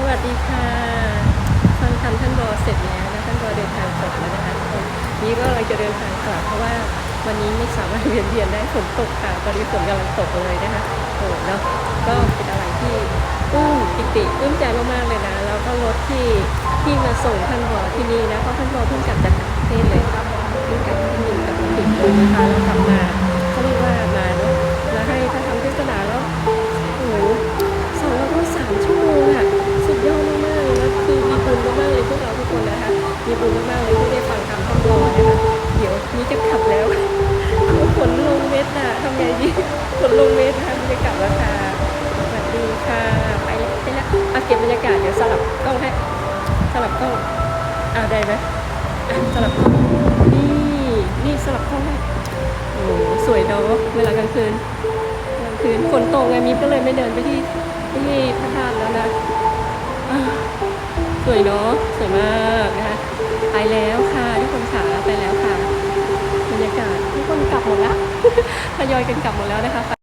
สวัสดีค่ะฟังธรรมท่านบอเสร็จแล้วนะท่านบอเดินทางกลับแล้วนะคะนี่ก็เราจะเดินทางกลับเพราะว่าวันนี้ไม่สามารถเวียนเทียนได้ฝนตกค่ะตอนนี้ฝนกำลังตกเลยนะคะโอ้เนาะก็เป็นอะไรที่ปลื้มปิติปลื้มใจมากๆเลยนะแล้วก็รถที่ที่มาส่งท่านบอที่นี่นะเพราะท่านบอเพิ่งกลับจากต่างประเทศเลยเพิ่งกลับที่นี่กับปิดเลยนะคะแล้วกลับมา มากๆเลยพวกเราทุกคนนะคะ มีบุญมากๆเลยที่ได้ฟังคำท่านรอนะคะ เดี๋ยวนี้จะขับแล้วฝนลงเม็ดน่ะทำไงดีฝนลงเม็ดนะคะจะกลับแล้วค่ะสวัสดีค่ะไปแล้วไปแล้วเอาเก็บบรรยากาศเดี๋ยวสลับกล้องให้สลับกล้องอ่าได้ไหมอะสลับกล้องนี่นี่สลับกล้องให้โอ้โหสวยเนาะเวลากลางคืนกลางคืนฝนตกไงมิฟก็เลยไม่เดินไปที่ที่พระธาตุแล้วนะ วยเนาะสวยมากนะคะไปแล้วค่ะทุกคนขาไปแล้วค่ะบรรยากาศทุกคนกลับหมดแล้วทยอยกันกลับหมดแล้วนะคะ